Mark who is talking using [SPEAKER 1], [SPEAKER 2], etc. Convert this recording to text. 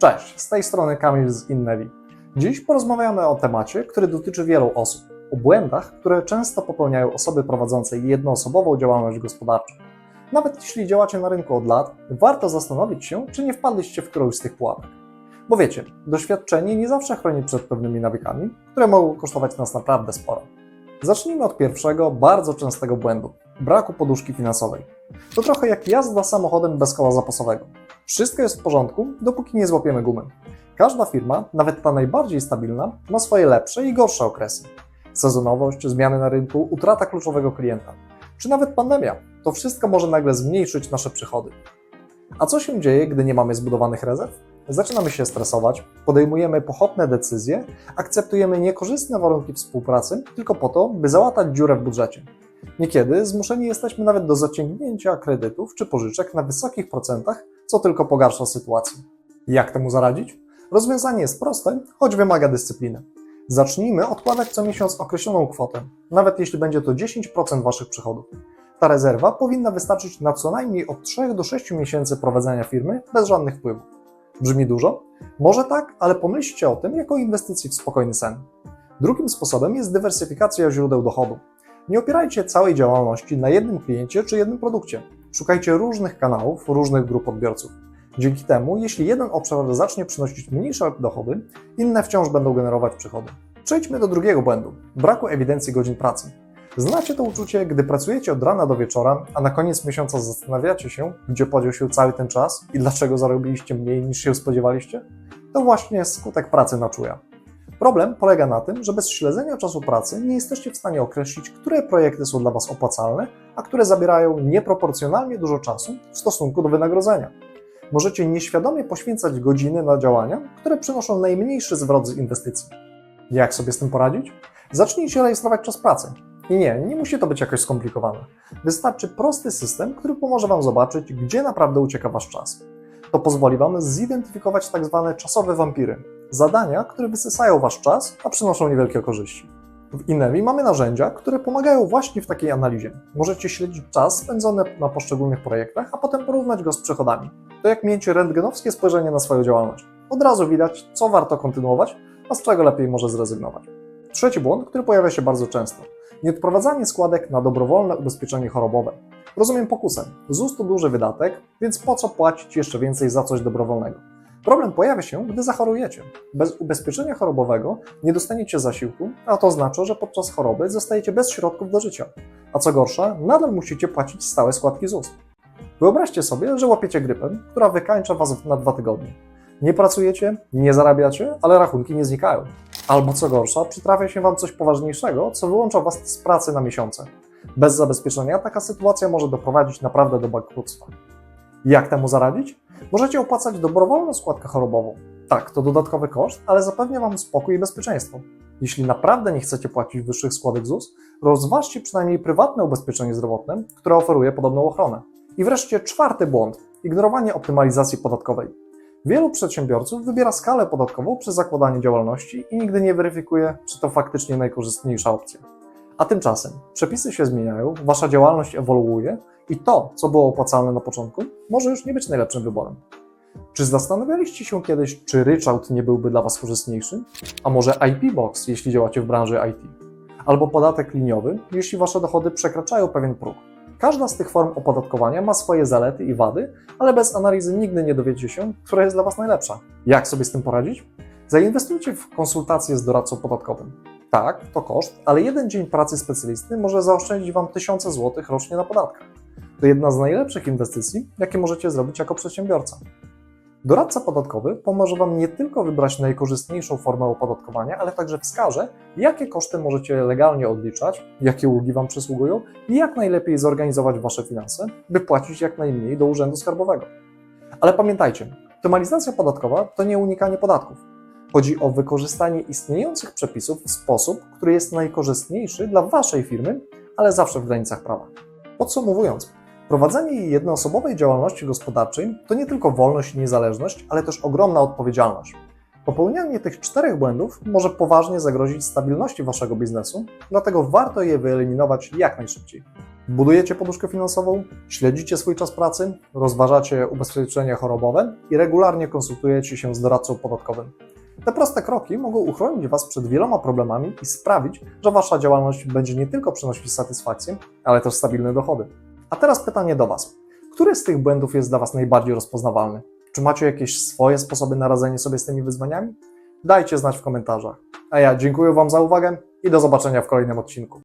[SPEAKER 1] Cześć, z tej strony Kamil z Innevi. Dziś porozmawiamy o temacie, który dotyczy wielu osób. O błędach, które często popełniają osoby prowadzące jednoosobową działalność gospodarczą. Nawet jeśli działacie na rynku od lat, warto zastanowić się, czy nie wpadliście w którąś z tych pułapek. Bo wiecie, doświadczenie nie zawsze chroni przed pewnymi nawykami, które mogą kosztować nas naprawdę sporo. Zacznijmy od pierwszego, bardzo częstego błędu braku poduszki finansowej. To trochę jak jazda samochodem bez koła zapasowego. Wszystko jest w porządku, dopóki nie złapiemy gumy. Każda firma, nawet ta najbardziej stabilna, ma swoje lepsze i gorsze okresy. Sezonowość, zmiany na rynku, utrata kluczowego klienta, czy nawet pandemia. To wszystko może nagle zmniejszyć nasze przychody. A co się dzieje, gdy nie mamy zbudowanych rezerw? Zaczynamy się stresować, podejmujemy pochopne decyzje, akceptujemy niekorzystne warunki współpracy tylko po to, by załatać dziurę w budżecie. Niekiedy zmuszeni jesteśmy nawet do zaciągnięcia kredytów czy pożyczek na wysokich procentach, co tylko pogarsza sytuację. Jak temu zaradzić? Rozwiązanie jest proste, choć wymaga dyscypliny. Zacznijmy odkładać co miesiąc określoną kwotę, nawet jeśli będzie to 10% Waszych przychodów. Ta rezerwa powinna wystarczyć na co najmniej od 3 do 6 miesięcy prowadzenia firmy bez żadnych wpływów. Brzmi dużo? Może tak, ale pomyślcie o tym jako inwestycji w spokojny sen. Drugim sposobem jest dywersyfikacja źródeł dochodu. Nie opierajcie całej działalności na jednym kliencie czy jednym produkcie. Szukajcie różnych kanałów, różnych grup odbiorców. Dzięki temu, jeśli jeden obszar zacznie przynosić mniejsze dochody, inne wciąż będą generować przychody. Przejdźmy do drugiego błędu braku ewidencji godzin pracy. Znacie to uczucie, gdy pracujecie od rana do wieczora, a na koniec miesiąca zastanawiacie się, gdzie podział się cały ten czas i dlaczego zarobiliście mniej niż się spodziewaliście? To właśnie skutek pracy na czuja. Problem polega na tym, że bez śledzenia czasu pracy nie jesteście w stanie określić, które projekty są dla Was opłacalne, a które zabierają nieproporcjonalnie dużo czasu w stosunku do wynagrodzenia. Możecie nieświadomie poświęcać godziny na działania, które przynoszą najmniejszy zwrot z inwestycji. Jak sobie z tym poradzić? Zacznijcie rejestrować czas pracy. I nie, nie musi to być jakoś skomplikowane. Wystarczy prosty system, który pomoże Wam zobaczyć, gdzie naprawdę ucieka Wasz czas. To pozwoli Wam zidentyfikować tak zwane czasowe wampiry, zadania, które wysysają Wasz czas, a przynoszą niewielkie korzyści. W Inevi mamy narzędzia, które pomagają właśnie w takiej analizie. Możecie śledzić czas spędzony na poszczególnych projektach, a potem porównać go z przychodami. To jak mieć rentgenowskie spojrzenie na swoją działalność. Od razu widać, co warto kontynuować, a z czego lepiej może zrezygnować. Trzeci błąd, który pojawia się bardzo często. Nieodprowadzanie składek na dobrowolne ubezpieczenie chorobowe. Rozumiem pokusę. ZUS to duży wydatek, więc po co płacić jeszcze więcej za coś dobrowolnego? Problem pojawia się, gdy zachorujecie. Bez ubezpieczenia chorobowego nie dostaniecie zasiłku, a to oznacza, że podczas choroby zostajecie bez środków do życia. A co gorsza, nadal musicie płacić stałe składki ZUS. Wyobraźcie sobie, że łapiecie grypę, która wykańcza Was na dwa tygodnie. Nie pracujecie, nie zarabiacie, ale rachunki nie znikają. Albo co gorsza, przytrafia się Wam coś poważniejszego, co wyłącza Was z pracy na miesiące. Bez zabezpieczenia taka sytuacja może doprowadzić naprawdę do bankructwa. Jak temu zaradzić? Możecie opłacać dobrowolną składkę chorobową. Tak, to dodatkowy koszt, ale zapewnia Wam spokój i bezpieczeństwo. Jeśli naprawdę nie chcecie płacić wyższych składek ZUS, rozważcie przynajmniej prywatne ubezpieczenie zdrowotne, które oferuje podobną ochronę. I wreszcie czwarty błąd ignorowanie optymalizacji podatkowej. Wielu przedsiębiorców wybiera skalę podatkową przy zakładaniu działalności i nigdy nie weryfikuje, czy to faktycznie najkorzystniejsza opcja. A tymczasem przepisy się zmieniają, wasza działalność ewoluuje i to, co było opłacalne na początku, może już nie być najlepszym wyborem. Czy zastanawialiście się kiedyś, czy ryczałt nie byłby dla Was korzystniejszy? A może IP Box, jeśli działacie w branży IT? Albo podatek liniowy, jeśli Wasze dochody przekraczają pewien próg? Każda z tych form opodatkowania ma swoje zalety i wady, ale bez analizy nigdy nie dowiecie się, która jest dla Was najlepsza. Jak sobie z tym poradzić? Zainwestujcie w konsultacje z doradcą podatkowym. Tak, to koszt, ale jeden dzień pracy specjalisty może zaoszczędzić Wam tysiące złotych rocznie na podatkach. To jedna z najlepszych inwestycji, jakie możecie zrobić jako przedsiębiorca. Doradca podatkowy pomoże Wam nie tylko wybrać najkorzystniejszą formę opodatkowania, ale także wskaże, jakie koszty możecie legalnie odliczać, jakie ulgi Wam przysługują i jak najlepiej zorganizować Wasze finanse, by płacić jak najmniej do Urzędu Skarbowego. Ale pamiętajcie, optymalizacja podatkowa to nie unikanie podatków. Chodzi o wykorzystanie istniejących przepisów w sposób, który jest najkorzystniejszy dla Waszej firmy, ale zawsze w granicach prawa. Podsumowując, prowadzenie jednoosobowej działalności gospodarczej to nie tylko wolność i niezależność, ale też ogromna odpowiedzialność. Popełnianie tych czterech błędów może poważnie zagrozić stabilności waszego biznesu, dlatego warto je wyeliminować jak najszybciej. Budujecie poduszkę finansową, śledzicie swój czas pracy, rozważacie ubezpieczenie chorobowe i regularnie konsultujecie się z doradcą podatkowym. Te proste kroki mogą uchronić Was przed wieloma problemami i sprawić, że Wasza działalność będzie nie tylko przynosić satysfakcję, ale też stabilne dochody. A teraz pytanie do Was. Który z tych błędów jest dla Was najbardziej rozpoznawalny? Czy macie jakieś swoje sposoby na radzenie sobie z tymi wyzwaniami? Dajcie znać w komentarzach. A ja dziękuję Wam za uwagę i do zobaczenia w kolejnym odcinku.